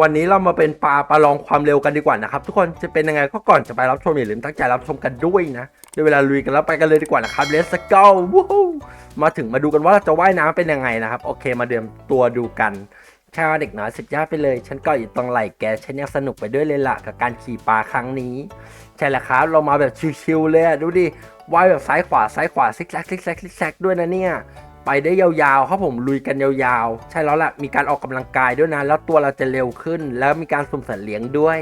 วันนี้เรามาเป็นปลาประลองความเร็วกันดีกว่านะครับ ทุกคนจะเป็นยังไงก็ก่อนจะไปรับชมอย่าลืมตั้งใจรับชมกันด้วยนะเดี๋ยวเวลาลุยกันแล้วไปกันเลยดีกว่านะครับ Let's go มาถึงมาดูกันว่าเราจะว่ายน้ำเป็นยังไงนะครับ โอเคมาเดิมตัวดูกันแค่ว่าเด็กน้อยสุดยอดไปเลย ฉันก็อยู่ตรงไหล่แกฉันยังสนุกไปด้วยเลยล่ะกับการขี่ปลาครั้งนี้ ใช่แล้วครับเรามาแบบชิวๆเลยดูดิว่ายแบบซ้ายขวาซ้ายขวาซิกแซกซิกแซกซิกแซกด้วยนะเนี่ย ไปได้ยาวๆครับผมลุยกันยาวๆ ใช่แล้วล่ะมีการออกกำลังกายด้วยนะ แล้วตัวเราจะเร็วขึ้น แล้วมีการสุ่มสัตว์เลี้ยงด้วย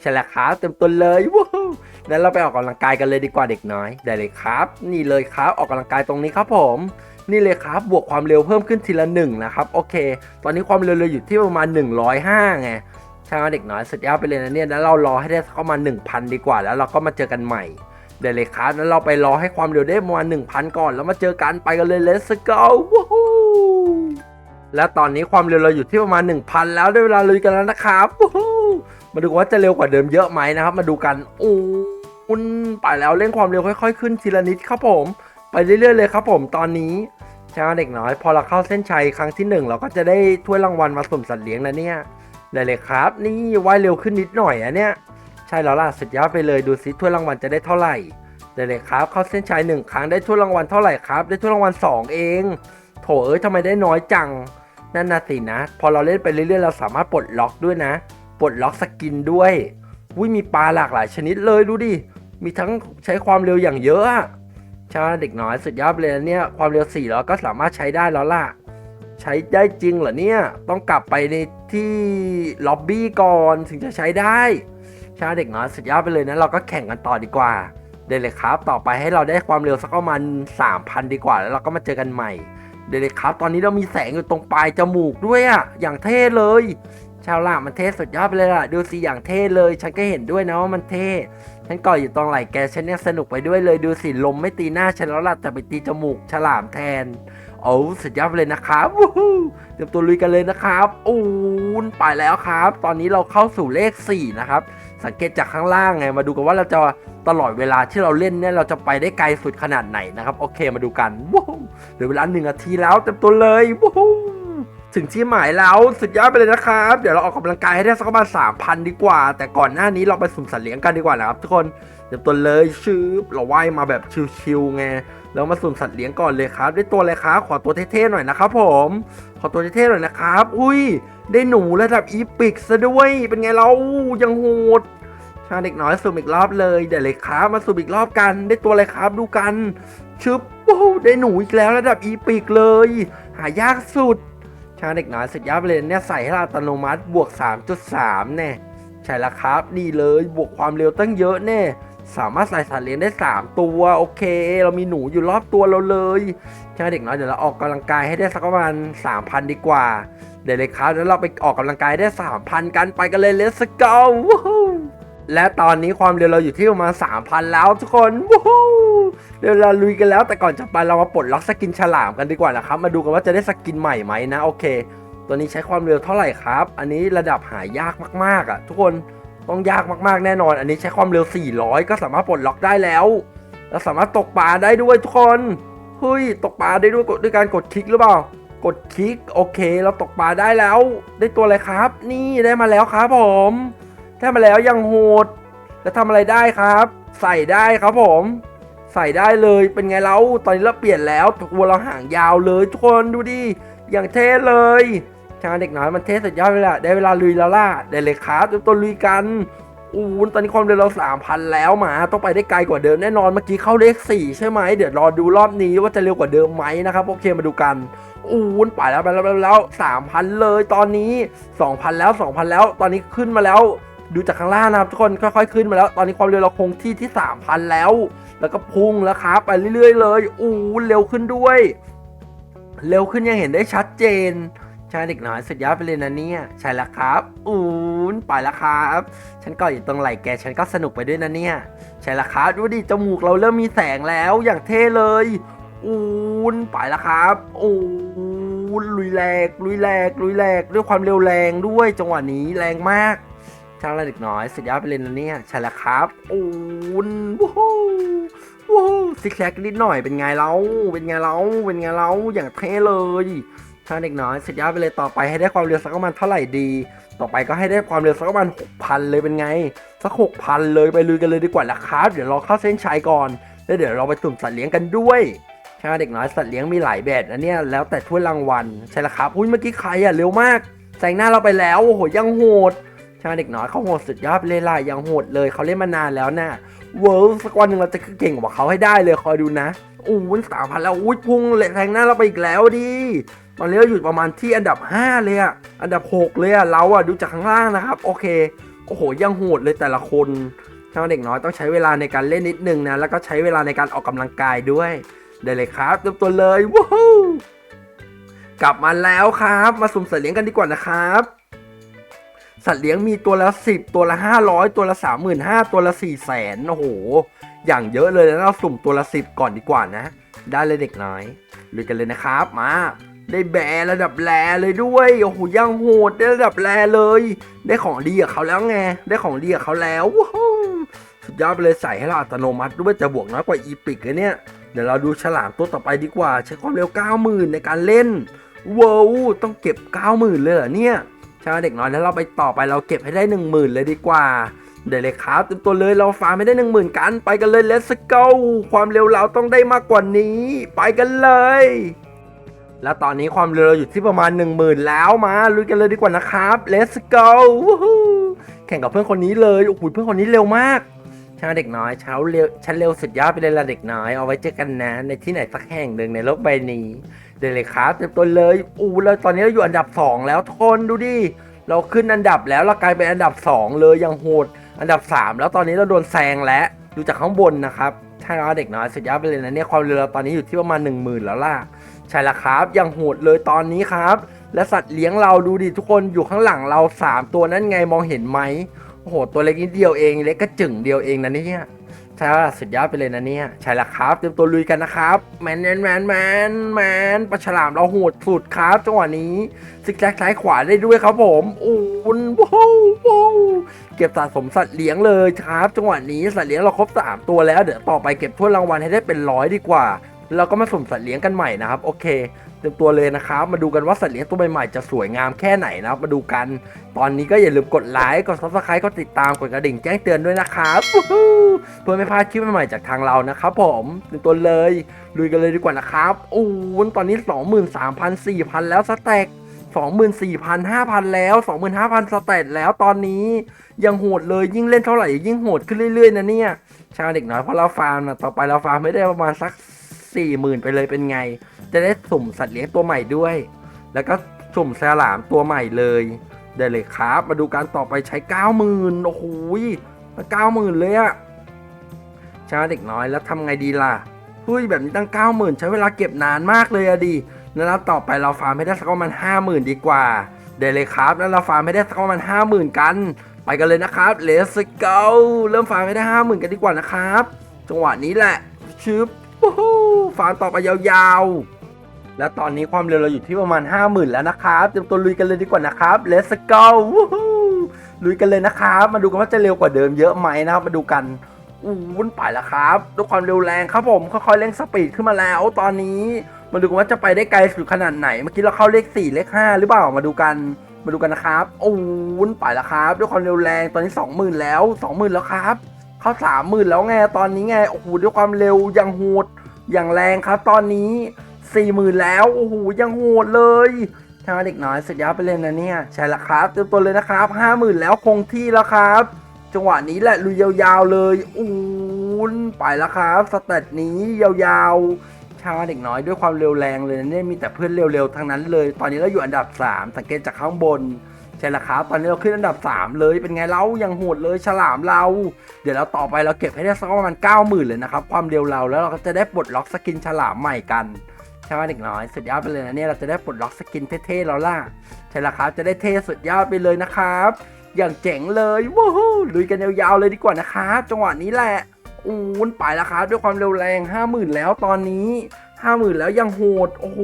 ใช่แล้วครับเต็มตัวเลยว้าวงั้นเราไปออกกำลังกายกันเลยดีกว่าเด็กน้อยได้เลยครับ นี่เลยครับออกกำลังกายตรงนี้ครับผม นี่เลยครับบวกความเร็วเพิ่มขึ้นทีละหนึ่งนะครับโอเค ตอนนี้ความเร็วเราอยู่ที่ประมาณ 105ไงใช่ไหมเด็กน้อยสุดยอดไปเลยนะเนี่ยแล้วเรารอให้ได้เข้ามา 1,000 ดีกว่า แล้วเราก็มาเจอกันใหม่ เดเลยครับแล้วเราไปรอให้ความเร็วได้ประมาณ1,000 ก่อน แล้วมาเจอกันไปกันเลย let's go วู้ฮู้และตอนนี้ความเร็วเราอยู่ที่ประมาณ 1,000 แล้วได้เวลาลุยกันแล้วนะครับวู้ฮู้มาดูว่าจะเร็วกว่าเดิมเยอะไหมนะครับ มาดูกันอู้อุ่นไปแล้วเร่งความเร็วค่อย ๆ ขึ้นทีละนิดครับผม ไปเรื่อยๆเลยครับผมตอนนี้ใช่ไหมเด็กน้อย พอเราเข้าเส้นชัยครั้งที่หนึ่งเราก็จะได้ถ้วยรางวัลมาสมสัตว์เลี้ยงนะเนี่ยได้เลยครับ นี่ว่ายเร็วขึ้นนิดหน่อยอะเนี่ย ช่แล้วล่ะสุดยอดไปเลยดูซิถ้วยรางวัลจะได้เท่าไหร่ได้เลยครับเข้าเส้นชัยหนึ่งครั้งได้ถ้วยรางวัลเท่าไหร่ครับได้ถ้วยรางวัลสองเอง โถเอ้ยทำไมได้น้อยจังนั่นนะสินะ พอเราเล่นไปเรื่อยๆเราสามารถปลดล็อกด้วยนะ ปลดล็อกสกินด้วยวิมีปลาหลากหลายชนิดเลยดูดิ มีทั้งใช้ความเร็วอย่างเยอะใช่เด็กน้อยสุดยอดเลยเนี่ยความเร็ว4แล้วก็สามารถใช้ได้แล้วล่ะ ใช้ได้จริงเหรอเนี่ย ต้องกลับไปในที่ล็อบบี้ก่อนถึงจะใช้ได้ ช่ไหมเด็กน้อยสุดยอดไปเลยนะเราก็แข่งกันต่อดีกว่าได้เลยครับ ต่อไปให้เราได้ความเร็วสักประมาณ3,000 ดีกว่า แล้วเราก็มาเจอกันใหม่ได้เลยครับ ตอนนี้เรามีแสงอยู่ตรงปลายจมูกด้วยอะอย่างเท่เลย ชาวล่ามันเท่สุดยอดไปเลยล่ะ ดูสิอย่างเท่เลย ฉันก็เห็นด้วยนะว่ามันเท่ฉันก่ออยู่ตรงไหล่แกฉันเนี่ยสนุกไปด้วยเลยดูสิลมไม่ตีหน้าฉันแล้วล่ะแต่ไปตีจมูกฉลามแทนโอ้สุดยอดไปเลยนะครับวู้ฮู้เตรียมตัวลุยกันเลยนะครับอูนไปแล้วครับ ตอนนี้เราเข้าสู่เลข 4 นะครับ สังเกตจากข้างล่างไงมาดูกันว่าเราจะตลอดเวลาที่เราเล่นเนี่ยเราจะไปได้ไกลสุดขนาดไหนนะครับ โอเคมาดูกันวู้ฮู้เหลือเวลาหนึ่งนาทีแล้วเต็มตัวเลยวู้ฮู้ ถึงที่หมายแล้วสุดยอดไปเลยนะครับ เดี๋ยวเราออกกำลังกายให้ได้สักประมาณสามพันดีกว่า แต่ก่อนหน้านี้เราไปสุ่มสัตว์เลี้ยงกันดีกว่านะครับทุกคนเต็มตัวเลยชืบเราว่ายมาแบบชิวๆไงแล้วมาสุ่มสัตว์เลี้ยงก่อนเลยครับ ได้ตัวอะไรครับขอตัวเท่ๆหน่อยนะครับผม ขอตัวเท่ๆหน่อยนะครับ อุ้ย ได้หนูระดับอีพิกซะด้วย เป็นไงเรายังโหดชาเด็กน้อยสุ่มอีกรอบเลยเดี๋ยวเลยครับมาสุ่มอีกรอบกัน ได้ตัวอะไรครับดูกันชึบโอ้ได้หนูอีกแล้วระดับอีพิกเลย หายากสุด ชาเด็กน้อยสุดยอดไปเลยเนี่ยใส่ให้เราอัตโนมัติบวก 3.3แน่ใช่แล้วครับ นี่เลยบวกความเร็วตั้งเยอะแน่สามารถใส่สัตว์เลี้ยงได้ 3 ตัว โอเค เรามีหนูอยู่รอบตัวเราเลยใช่ไหมเด็กน้อยเดี๋ยวเราออกกำลังกายให้ได้สักประมาณ 3,000 ดีกว่าเดี๋ยวเลยครับแล้วเราไปออกกำลังกายได้ 3,000 กันไปกันเลย let's go และตอนนี้ความเร็วเราอยู่ที่ประมาณ3,000 แล้วทุกคนวู้ เดี๋ยวเราลุยกันแล้วแต่ก่อนจะไปเรามาปลดล็อกสกินฉลามกันดีกว่านะครับ มาดูกันว่าจะได้สกินใหม่ไหมนะโอเค ตัวนี้ใช้ความเร็วเท่าไหร่ครับ อันนี้ระดับหายากมากๆอะ ทุกคนต้องยากมากๆแน่นอน อันนี้ใช้ความเร็ว 400 ก็สามารถปลดล็อกได้แล้วแล้วสามารถตกปลาได้ด้วยทุกคนเฮ้ยตกปลาได้ด้วยกดด้วยการกดคลิกหรือเปล่า กดคลิกโอเค เราตกปลาได้แล้ว ได้ตัวอะไรครับ นี่ได้มาแล้วครับผมได้มาแล้วยังโหดแล้วทำอะไรได้ครับ ใส่ได้ครับผม ใส่ได้เลยเป็นไงเราตอนนี้เราเปลี่ยนแล้วตัวเราห่างยาวเลยทุกคนดูดิอย่างเท่เลยชางเด็กน้อยมันเทสสุดยอดเลยล่ะได้เวลาลุยแล้วล่ะได้เลยครับเดี๋ยวตัวลุยกันอู้ตอนนี้ความเร็วเราสามพันแล้วมา ต้องไปได้ไกลกว่าเดิมแน่นอนเมื่อกี้เข้าเลขสี่ใช่ไหมเดี๋ยวรอดูรอบนี้ว่าจะเร็วกว่าเดิมไหมนะครับโอเคมาดูกันอู้วไปแล้วไปแล้วไปแล้วสามพันเลยตอนนี้สองพันแล้วสองพันแล้ว ตอนนี้ขึ้นมาแล้ว ดูจากข้างล่างนะครับทุกคนค่อยๆขึ้นมาแล้ว ตอนนี้ความเร็วเราคงที่ที่สามพันแล้ว แล้วก็พุ่งแล้วครับไปเรื่อย ๆ เลยอู้เร็วขึ้นด้วย เร็วขึ้นยังเห็นได้ชัดเจนใช่เด็กน้อยสุดยอดไปเลยนะเนี่ยใช่แล้วครับอูนไปแล้วครับ ฉันก็อยู่ตรงไหล่แกฉันก็สนุกไปด้วยนะเนี่ยใช่แล้วครับดูดิจมูกเราเริ่มมีแสงแล้วอย่างเท่เลยอูนไปแล้วครับอูนลุยแหลกลุยแหลกลุยแหลกด้วยความเร็วแรงด้วยจังหวะนี้แรงมาก ช่างเด็กน้อยสุดยอดไปเลยนะเนี่ยใช่แล้วครับอูนวู้ฮู้วู้ฮู้ซิกแซกนิดหน่อยเป็นไงเราเป็นไงเราเป็นไงเราอย่างเท่เลยช่างเด็กน้อยสุดยอดไปเลยต่อไปให้ได้ความเร็วสักประมาณเท่าไหร่ดี ต่อไปก็ให้ได้ความเร็วสักประมาณ6,000 เลยเป็นไง สัก6,000 เลยไปลุยกันเลยดีกว่านะครับ เดี๋ยวเราเข้าเส้นชัยก่อนแล้วเดี๋ยวเราไปสุ่มสัตว์เลี้ยงกันด้วยช่ไหมเด็กน้อยสัตว์เลี้ยงมีหลายแบบนะเนี่ยแล้วแต่ถ้วยรางวัลใช่ละครับอุ้ยเมื่อกี้ใครอะเร็วมากแซงหน้าเราไปแล้วโอ้โหยังโหด ช่ไหมเด็กน้อยเขาโหดสุดยอดเลยล่ะยังโหดเลยเขาเล่นมานานแล้วนะเวิร์สักวันหนึ่งเราจะเก่งกว่าเขาให้ได้เลยคอยดูนะอู้ยสามพันแล้วอุ้ยพุ่งเลยแซงหน้าเราไปอีกแล้วดิตอนนี้เราอยู่ประมาณที่อันดับ 5 เลยอะอันดับ 6 เลยอะเราอะดูจากข้างล่างนะครับ โอเคโอ้โหยังโหดเลยแต่ละคนช่างเด็กน้อยต้องใช้เวลาในการเล่นนิดนึงนะแล้วก็ใช้เวลาในการออกกำลังกายด้วยได้เลยครับเต็มตัวเลยว้าวกลับมาแล้วครับ มาสุ่มเสัตว์เลี้ยงกันดีกว่านะครับ สัตว์เลี้ยงมีตัวละ 10 ตัวละ 500 ตัวละ 35,000 ตัวละ 400,000โอ้โห อย่างเยอะเลยแล้วเราสุ่มตัวละ 10 ก่อนดีกว่านะ ได้เลยเด็กน้อยลุยกันเลยนะครับมา ได้แบร์ระดับแรเลยด้วยโอ้โหยังโหดได้ระดับแรเลย ได้ของดีกับเขาแล้วไงได้ของดีกับเขาแล้วว้าวสุดยอดไปเลยใส่ให้เราอัตโนมัติด้วยจะบวกน้อยกว่าอีพิกเลยเนี่ยเดี๋ยวเราดูฉลามตัวต่อไปดีกว่า ใช้ความเร็ว 90,000 ในการเล่นว้าวต้องเก็บ 90,000 เลยเหรอเนี่ย ช่ไหมเด็กน้อยแล้วเราไปต่อไปเราเก็บให้ได้ 10,000 เลยดีกว่าเดี๋ยวเลยครับเต็มตัวเลยเราฟาร์มไม่ได้ 10,000 กันไปกันเลย let's go ความเร็วเราต้องได้มากกว่านี้ ไปกันเลย แล้วตอนนี้ความเร็วเราอยู่ที่ประมาณ 10,000 แล้วมาลุยกันเลยดีกว่านะครับ let's go วู้ฮู้แข่งกับเพื่อนคนนี้เลยโอ้โหเพื่อนคนนี้เร็วมากใช่ไหมเด็กน้อยเช้าเร็วฉันเร็วสุดยอดไปเลยละเด็กน้อยเอาไว้เจอกันนะในที่ไหนสักแห่งหนึ่งในโลกใบนี้ เดเลยครับเต็มตัวเลยอู้แล้วตอนนี้เราอยู่อันดับ 2 แล้วทุกคนดูดิเราขึ้นอันดับแล้วเรากลายเป็นอันดับ 2 เลยยังโหด อันดับ 3 แล้วตอนนี้เราโดนแซงแล้วดูจากข้างบนนะครับใช่แล้วเด็กน้อยสุดยอดไปเลยนะเนี่ยความเร็วเราตอนนี้อยู่ที่ประมาณ 1 0,000 แล้วล่ะใช่ละครับยังโหดเลยตอนนี้ครับ และสัตว์เลี้ยงเราดูดิทุกคนอยู่ข้างหลังเรา 3 ตัวนั้นไงมองเห็นไหมโอ้โหตัวเล็กนิดเดียวเองเล็กกระจึงเดียวเองนะเนี่ย ใช่สุดยอดไปเลยนะเนี่ย ใช่ละครับ เตรียมตัวลุยกันนะครับ แมนแมนแมนแมนแมนปลาฉลามเราโหดสุดครับจังหวะนี้ซิกแซกซ้ายขวาได้ด้วยครับผมอู้นว้าวว้าวเก็บสะสมสัตว์เลี้ยงเลยครับ จังหวะนี้สัตว์เลี้ยงเราครบสามตัวแล้วเดี๋ยวต่อไปเก็บถ้วยรางวัลให้ได้เป็นร้อยดีกว่าเราก็มาสุ่มสัตว์เลี้ยงกันใหม่นะครับ โอเค เตรียมตัวเลยนะครับ มาดูกันว่าสัตว์เลี้ยงตัวใหม่ๆจะสวยงามแค่ไหนนะครับ มาดูกัน ตอนนี้ก็อย่าลืมกดไลค์ กดซับสไครต์กดติดตาม กดกระดิ่งแจ้งเตือนด้วยนะครับเพื่อไม่พลาดคลิปใหม่ๆจากทางเรานะครับผมเตรียมตัวเลย ลุยกันเลยดีกว่านะครับโอ้โหตอนนี้ 23,000 4,000 แล้วสแต็ก24,000 5,000 แล้ว 25,000สแต็กแล้วตอนนี้ยังโหดเลยยิ่งเล่นเท่าไหร่ยิ่งโหดขึ้นเรื่อยๆนะเนี่ย ชาวเด็กน้อยเพราะเราฟาร์มนะต่อไปเราฟาร์มไม่ได้ประมาณสักสี่หมื่นไปเลยเป็นไง จะได้สุ่มสัตว์เลี้ยงตัวใหม่ด้วย แล้วก็สุ่มแซลามตัวใหม่เลยได้เลยครับ มาดูการต่อไปใช้เก้าหมื่นโอ้โหเก้าหมื่นเลยอะชาเด็กน้อยแล้วทำไงดีล่ะเฮ้ยแบบนี้ตั้งเก้าหมื่นใช้เวลาเก็บนานมากเลยอะดิแล้วต่อไปเราฟาร์มไม่ได้สักประมาณห้าหมื่นดีกว่าได้เลยครับแล้วเราฟาร์มไม่ได้สักประมาณห้าหมื่นกัน ไปกันเลยนะครับ let's go เริ่มฟาร์มไม่ได้ห้าหมื่นกันดีกว่านะครับ จังหวะนี้แหละชึบฟาร์มต่อไปยาวๆ แล้วตอนนี้ความเร็วเราอยู่ที่ประมาณ 50,000 แล้วนะครับเตรียมตัวลุยกันเลยดีกว่านะครับ let's go ลุยกันเลยนะครับ มาดูกันว่าจะเร็วกว่าเดิมเยอะไหมนะครับมาดูกันอู้วุ่นไปแล้วครับด้วยความเร็วแรงครับผมค่อยๆเร่งสปีดขึ้นมาแล้ว ตอนนี้มาดูกันว่าจะไปได้ไกลสุดขนาดไหน เมื่อกี้เราเข้าเลข 4 เลข 5 หรือเปล่ามาดูกันมาดูกันนะครับโอ้วุ่นไปแล้วครับ ด้วยความเร็วแรงตอนนี้ 20,000 แล้ว 20,000 แล้วครับ เข้า 30,000 แล้วไงตอนนี้ไงโอ้โหด้วยความเร็วยังโหดอย่างแรงครับ ตอนนี้ 40,000แล้ว โอ้โห ยังโหดเลยทาเด็กน้อยสุดยอดไปเลยนะเนี่ย ใช่ละครับเตรียมตัวเลยนะครับ50,000แล้วคงที่แล้วครับ จังหวะนี้แหละลุยยาวๆเลยอู้นไปแล้วครับสเตตนี้ยาวๆชาวเด็กน้อยด้วยความเร็วแรงเลยนะเนี่ยมีแต่เพื่อนเร็วๆทั้งนั้นเลย ตอนนี้เราอยู่อันดับ 3 สังเกตจากข้างบนใช่ละครับตอนนี้เราขึ้นอันดับ 3 เลยเป็นไงเรายังโหดเลยฉลามเรา เดี๋ยวเราต่อไปเราเก็บให้ได้สักประมาณ90,000 เลยนะครับความเร็วเราแล้วเราก็จะได้ปลดล็อกสกินฉลามใหม่กัน ช่ไหมเด็กน้อย สุดยอดไปเลยนะเนี่ยเราจะได้ปลดล็อกสกินเท่ๆแล้วล่ะใช่ละครับจะได้เท่สุดยอดไปเลยนะครับ อย่างเจ๋งเลยว้าวลุยกันยาวๆเลยดีกว่านะครับจังหวะนี้แหละอู้นไปแล้วครับด้วยความเร็วแรง50,000แล้วตอนนี้50,000แล้วยังโหดโอ้โห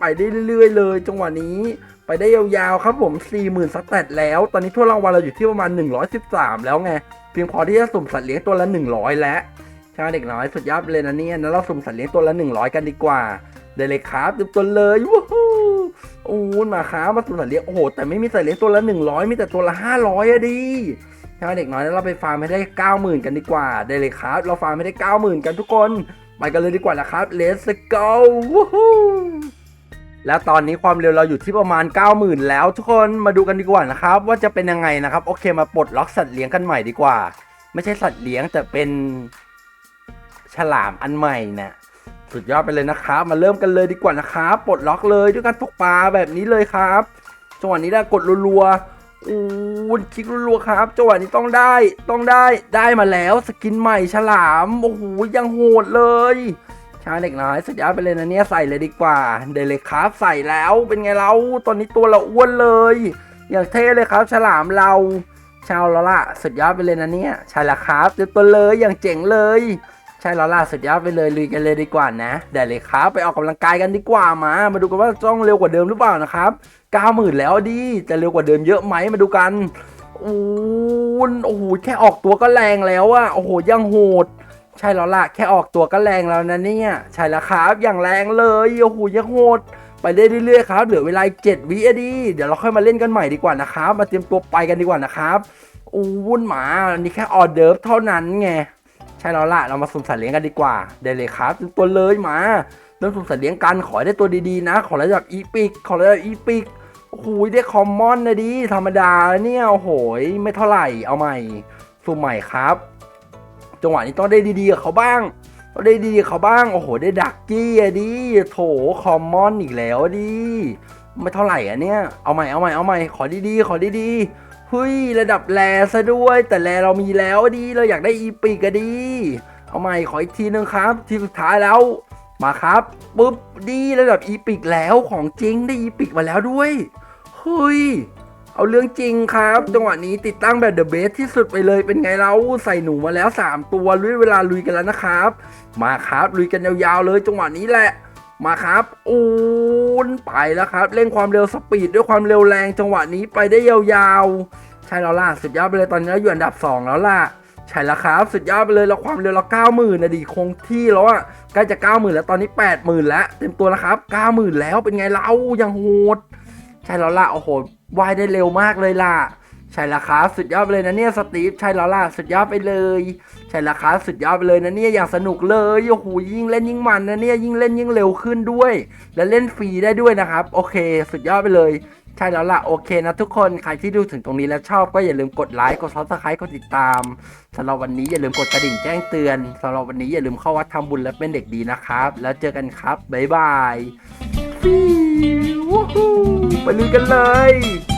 ไปได้เรื่อยๆเลย จังหวะนี้ไปได้ยาวๆครับผม 40,000สแตทแล้ว ตอนนี้ทั่วรางวัลเราอยู่ที่ประมาณ 113 แล้วไง เพียงพอที่จะสุ่มสัตว์เลี้ยงตัวละ 100 แล้วใช่เด็กน้อยสุดยอดไปเลยนะเนี่ยแล้วเราสุ่มสัตว์เลี้ยงตัวละ 100 กันดีกว่า ได้เลยครับเต็มตัวเลยว้าวโอ้ยมาครับมาสุ่มสัตว์เลี้ยงโอ้โหแต่ไม่มีสัตว์เลี้ยงตัวละ 100 มีแต่ตัวละ 500อะดิใช่ไหมเด็กน้อยเราไปฟาร์มให้ได้ 90,000 กันดีกว่าได้เลยครับ เราฟาร์มให้ได้ 90,000 กันทุกคนไปกันเลยดีกว่านะครับ let's go วู้ฮู้แล้วตอนนี้ความเร็วเราอยู่ที่ประมาณ 90,000 แล้วทุกคนมาดูกันดีกว่านะครับ ว่าจะเป็นยังไงนะครับ โอเคมาปลดล็อกสัตว์เลี้ยงกันใหม่ดีกว่า ไม่ใช่สัตว์เลี้ยงแต่เป็นฉลามอันใหม่นะ สุดยอดไปเลยนะครับ มาเริ่มกันเลยดีกว่านะครับปลดล็อกเลยด้วยการตกปลาแบบนี้เลยครับจังหวะนี้ได้กดรัวๆอู้คลิกรัวๆครับจังหวะนี้ต้องได้ต้องได้ได้มาแล้วสกินใหม่ฉลามโอ้โหยังโหดเลยชาเด็กน้อยสุดยอดไปเลยนะเนี่ยใส่เลยดีกว่าเดเลยครับใส่แล้วเป็นไงเราตอนนี้ตัวเราอ้วนเลยอย่างเท่เลยครับ ฉลามเราชาวแล้วล่ะสุดยอดไปเลยนะเนี่ยใช่ละครับเต็มตัวเลยอย่างเจ๋งเลย ใช่แล้วล่ะสุดยอดไปเลยลุยกันเลยดีกว่านะได้เลยครับไปออกกำลังกายกันดีกว่ามา มาดูกันว่าต้องเร็วกว่าเดิมหรือเปล่านะครับ90,000แล้วดิจะเร็วกว่าเดิมเยอะไหมมาดูกันโอ้โหโอ้โหแค่ออกตัวก็แรงแล้วอะโอ้โหยังโหดใช่แล้วล่ะแค่ออกตัวก็แรงแล้วนะเนี่ยใช่แล้วครับอย่างแรงเลยโอ้โหยังโหดไปเรื่อยๆครับเหลือเวลาเจ็ดวิอะดี เดี๋ยวเราค่อยมาเล่นกันใหม่ดีกว่านะครับ มาเตรียมตัวไปกันดีกว่านะครับอู้วุ่นหมาอันนี้แค่ออเดิร์ฟเท่านั้นไง ใช่แล้วล่ะเรามาสุ่มสัตว์เลี้ยงกันดีกว่าได้เลยครับตัวเลยหมาเริ่มสุ่มสัตว์เลี้ยงกันขอได้ตัวดีๆนะ ขอระดับอีพิกขอระดับอีพิกโอ้โหได้คอมมอนนะดีธรรมดาเนี่ยโอ้โหไม่เท่าไหร่เอาใหม่สุ่มใหม่ครับ จังหวะนี้ต้องได้ดีๆกับเขาบ้างต้องได้ดีๆกับเขาบ้างโอ้โห ได้ดักกี้อะดิโถคอมมอนอีกแล้วดิไม่เท่าไหร่อะเนี่ยเอาใหม่เอาใหม่เอาใหม่ขอดีๆขอดีๆ เฮ้ยระดับแรซะด้วย แต่แรเรามีแล้วดิเราอยากได้อีปิกอะดิเอาใหม่ขออีกทีนึงครับ ทีสุดท้ายแล้วมาครับปุ๊บดีระดับอีปิกแล้วของจริงได้อีปิกมาแล้วด้วยเฮ้ยเอาเรื่องจริงครับจังหวะนี้ติดตั้งแบบเดอะเบสที่สุดไปเลยเป็นไงเราใส่หนูมาแล้ว 3 ตัวลุยเวลาลุยกันแล้วนะครับ มาครับลุยกันยาวๆเลยจังหวะนี้แหละ มาครับอูนไปแล้วครับ เร่งความเร็วสปีดด้วยความเร็วแรงจังหวะนี้ไปได้ยาวๆ ใช่แล้วล่ะ สุดยอดไปเลยตอนนี้เราอยู่อันดับ 2 แล้วล่ะ ใช่แล้วครับ สุดยอดไปเลยเราความเร็วเรา90,000นะดิคงที่แล้วอะใกล้จะ90,000แล้วตอนนี้80,000แล้ว เต็มตัวแล้วครับ90,000แล้วเป็นไงเรายังโหด ใช่แล้วล่ะโอ้โหว่ายได้เร็วมากเลยล่ะ ใช่ล้วครับสุดยอดไปเลยนะเนี่ยสตีฟใช่แล้วล่ะสุดยอดไปเลย ใช่ล้วครับสุดยอดไปเลยนะเนี่ยอย่างสนุกเลยโอ้โหยิ่งเล่นยิ่งมันนะเนี่ยยิ่งเล่นยิ่งเร็วขึ้นด้วย และเล่นฟรีได้ด้วยนะครับ โอเค สุดยอดไปเลย ใช่แล้วล่ะโอเคนะทุกคนใครที่ดูถึงตรงนี้แล้วชอบก็อย่าลืมกดไลค์กดซับสไครต์กดติดตามสำหรับวันนี้อย่าลืมกดกระดิ่งแจ้งเตือนสำหรับวันนี้อย่าลืมเข้าวัดทำบุญและเป็นเด็กดีนะครับ แล้วเจอกันครับบ๊ายบายฟิววู้ฮูไปลุยกันเลย